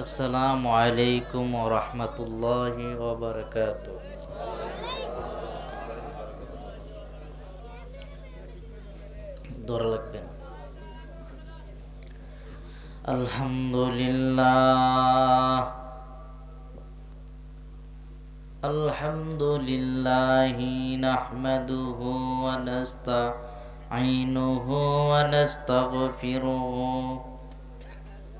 আসসালামু আলাইকুম রহমতুল্লাহি ওবরকাত দৌড়া লাগবে না আলহামদুলিল্লাহ الحمد لله نحمده ونستعينه ونستغفره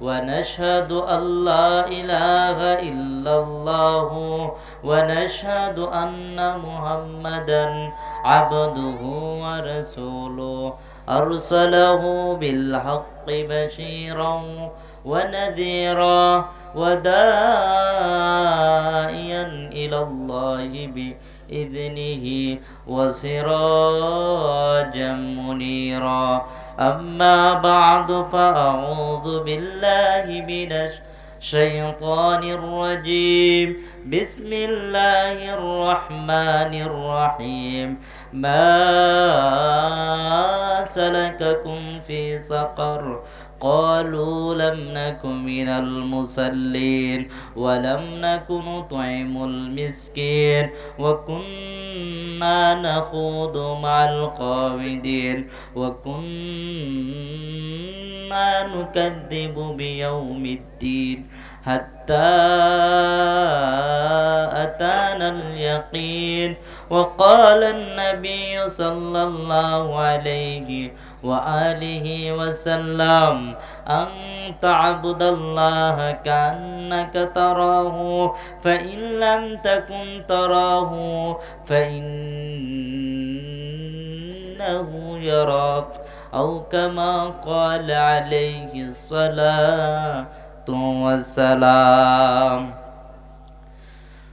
ونشهد أن لا إله إلا الله ونشهد أن محمدا عبده ورسوله. أرسله بالحق بشيرا ونذيرا ودائيا إلى الله بإذنه وسراجا منيرا. أما بعد فأعوذ بالله من الشيطان الرجيم. بسم الله الرحمن الرحيم. ما سلككم في سقر قالوا لم نكن من المصلين ولم نكن نطعم المسكين وكنا نخوض مع القاعدين وكنا نكذب بيوم الدين حتى أتانا اليقين. وقال النبي صلى الله عليه وآله وسلم أن تعبد الله كأنك تراه فإن لم تكن تراه فإنه يراك. أو كما قال عليه الصلاة वसलाम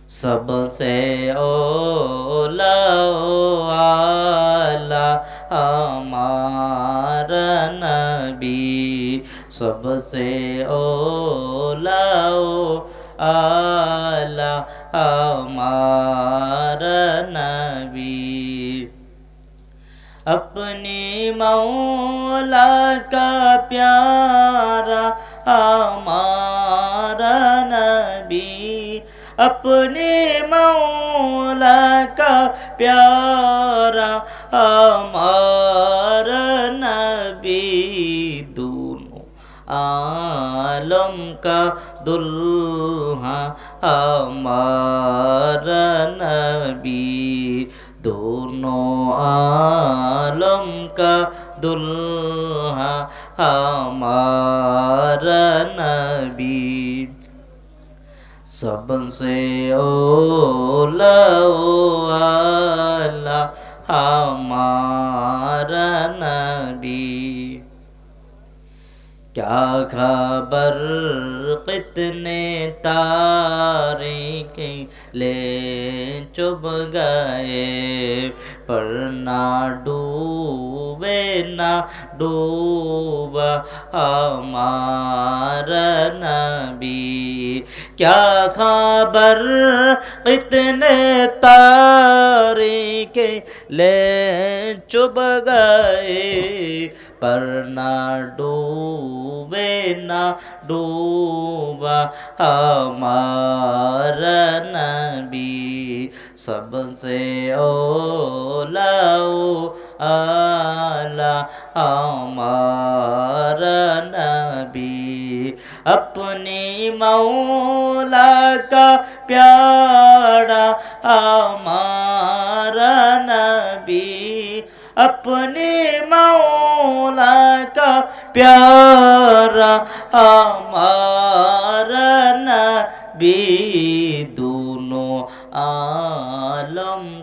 सबसे ओला आला हमारा नबी। सबसे ओला आला हमारा नबी। अपने मौला का प्यारा ہمارا نبی اپنے مولا کا پیارا ہمارا نبی دونوں عالم کا دلہا ہمارا نبی دونوں عالم کا دلہا ہمارا نبی سب سے اولا والا ہمارا نبی کیا خبر کتنے تاریخ لے چب گئے पर ना डूबे, ना डूबा हमारा नबी। क्या खबर कितने तारे के ले चुभ गए? पर ना डूबे, ना डूबा हमारा नबी। सबसे ओला आला हमारा नबी अपनी मौला का प्यारा हमारा नबी अपने मौला का प्यारा हमारा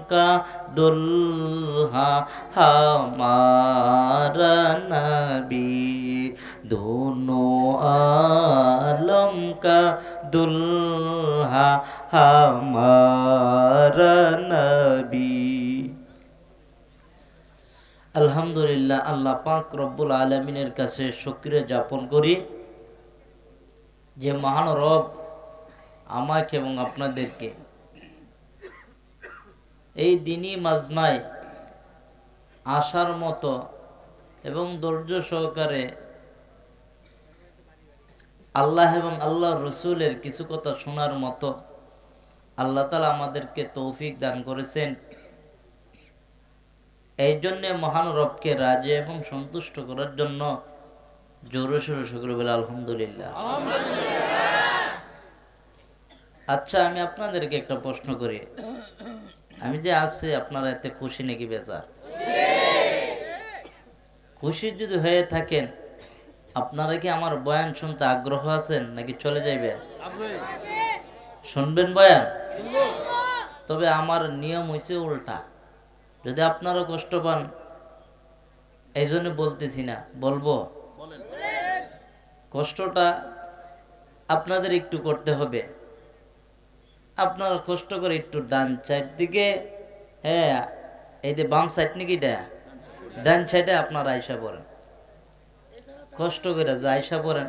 का दुल्हा हमारा नबी दोनों आलम का दुल्हा हमारा नबी আলহামদুলিল্লাহ আল্লাহ পাক রব্বুল আলমিনের কাছে সক্রিয় যাপন করি যে মহান রব আমাকে এবং আপনাদেরকে এই দিনই মাজমায় আসার মতো এবং ধৈর্য সহকারে আল্লাহ এবং আল্লাহ রসুলের কিছু কথা শোনার মতো আল্লাহ তালা আমাদেরকে তৌফিক দান করেছেন। এই জন্যে মহান রবকে রাজে এবং সন্তুষ্ট করার জন্য জোরে সোরে সকলে বলে আলহামদুলিল্লাহ। আচ্ছা আমি আপনাদেরকে একটা প্রশ্ন করি। আমি যে আছি আপনারা এতে খুশি নাকি বেজার? খুশি যদি হয়ে থাকেন আপনারা কি আমার বয়ান শুনতে আগ্রহ আছেন নাকি চলে যাইবেন? শুনবেন বয়ান? তবে আমার নিয়ম হইছে উল্টা। যদি আপনারা কষ্ট পান এই জন্য বলতেছি না বলব। কষ্টটা আপনাদের একটু করতে হবে। আপনারা কষ্ট করে একটু ডান সাইড দিকে হ্যাঁ এই যে বাম সাইড নাকি এটা? ডান সাইডে আপনার আয়সা পড়েন। কষ্ট করে যে আয়সা পড়েন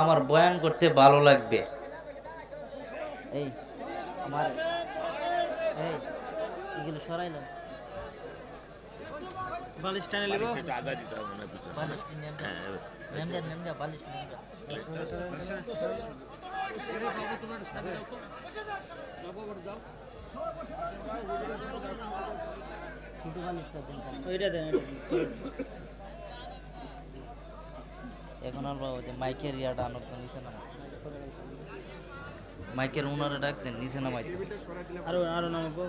আমার বয়ান করতে ভালো লাগবে। এই আমার এই এগুলো সরাইলাম বালিশ টানে লিব বালিশ নিয়ে নেন। নেন দেন, নেন বালিশ বালিশটা দেন খালি। ওইটা দেন এখন আমরা ওই যে মাইকের ইয়াটা আনো তো নিচে নামা। মাইকের উনারে ডাক দেন নিচে নামাইতে আরও আরও নামাবো।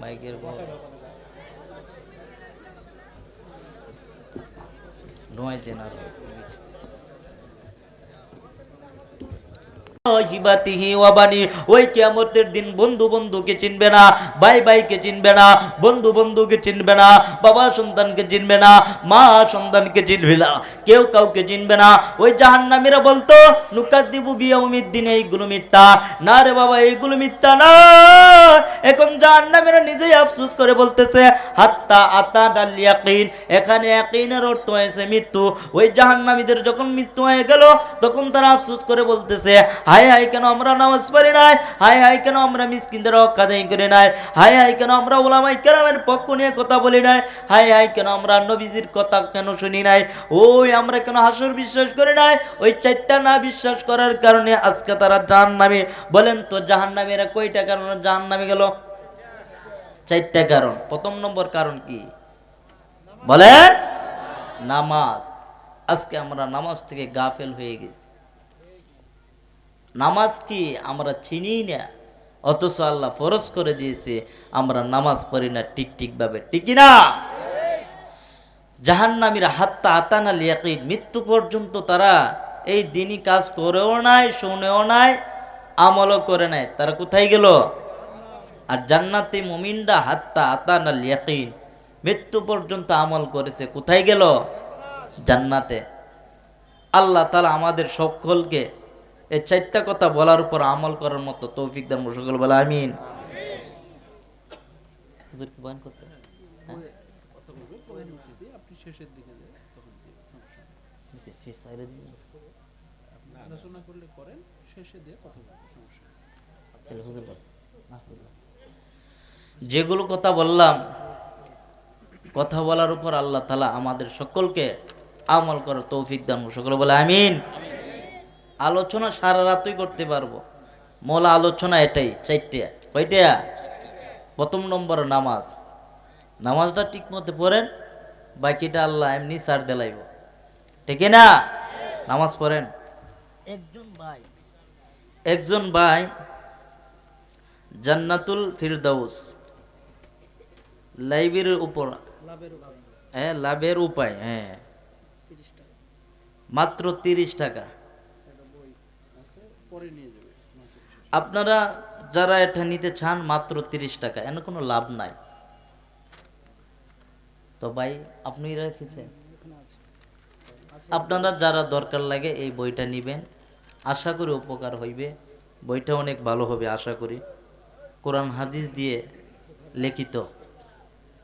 মাইকের নোয়াই দেন আর এইগুলো মিথ্যা। না রে বাবা, এইগুলো মিথ্যা না। এখন জাহান্নামীরা নিজেই আফসোস করে বলতেছে, হাত্তা আতা ডাল এখানে ইয়াকিনের অর্থ হয়েছে মৃত্যু। ওই জাহান্নামীদের যখন মৃত্যু হয়ে গেল, তখন তারা আফসোস করে বলতেছে হায় হায় কেন আমরা নামাজ পড়ি নাই? হায় হায় কেন আমরা মিসকিনদের হক আদায় করি নাই? হায় হায় কেন আমরা ওলামাই কেরামের পক্ষ নিয়ে কথা বলি নাই? হায় হায় কেন আমরা নবীজির কথা কেন শুনি নাই? ওই আমরা কেন হাসর বিশ্বাস করি নাই? ওই চারটা না বিশ্বাস করার কারণে আজকে তারা জাহান্নামে। বলেন তো জাহান্নামীরা কয়টা কারণে? জাহান্নামে গেল। চারটা কারণ। প্রথম নম্বর কারণ কি? বলেন? নামাজ। আজকে আমরা নামাজ থেকে গাফেল হয়ে গেছি। নামাজ কি আমরা চিনি না? অথচ আল্লাহ ফরজ করে দিয়েছে, আমরা নামাজ পড়ি না ঠিক ঠিক ভাবে ঠিক না জাহান্নামীরা হাত্তা আতানা লিয়াকিন মৃত্যু পর্যন্ত তারা এই দিনই কাজ করেও নাই, শুনেও নাই, আমলও করে নাই। তারা কোথায় গেল? আর জান্নাতি মুমিনরা হাত্তা আতানা লিয়াকিন মৃত্যু পর্যন্ত আমল করেছে, কোথায় গেল? জান্নাতে। আল্লাহ তালা আমাদের সকলকে এই চারটা কথা বলার উপর আমল করার মতো তৌফিক দান সকল বলে আমিন? হ্যাঁ? যেগুলো কথা বললাম কথা বলার উপর আল্লাহ তালা আমাদের সকলকে আমল করার তৌফিক দান সকলে বলে আমিন। আলোচনা সারা রাতই করতে পারব। মূল আলোচনা এটাই চারটে কয়টা? প্রথম নম্বর নামাজ। নামাজটা ঠিক মতো পড়েন বাকিটা আল্লাহ এমনি সার দেলাইব। ঠিক না? নামাজ পড়েন। একজন ভাই। একজন ভাই জান্নাতুল ফিরদাউস। লাইব্রেরির উপর। হ্যাঁ লাভের উপায় হ্যাঁ। মাত্র তিরিশ টাকা একটা বই আছে পরে নিয়ে যাবে আপনারা যারা এটা নিতে চান মাত্র তিরিশ টাকা এনে কোনো লাভ নাই। তো ভাই আপনি রেখেছেন। আপনারা যারা দরকার লাগে এই বইটা নেবেন। আশা করি উপকার হইবে। বইটা অনেক ভালো হবে আশা করি। কোরআন হাদিস দিয়ে লিখিত।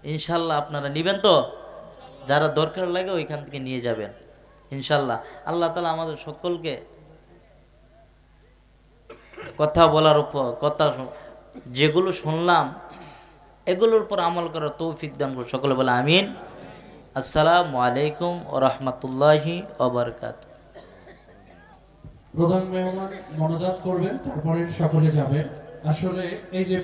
ইনশাল্লাহ আপনারা নেবেন তো? যারা দরকার লাগে ওইখান থেকে নিয়ে যাবেন। ইনশাল্লাহ। আল্লাহ তালা আমাদের সকলকে কথা বলার উপর, কথা যেগুলো শুনলাম, এগুলোর উপর আমল করার তৌফিক দান করুন। সকলে বলে আমিন। আসসালামু আলাইকুম ও রহমতুল্লাহি ওবরকাত প্রধান মেহমান মনোজাত করবেন, তারপরে সকলে যাবেন। আসলে এই যে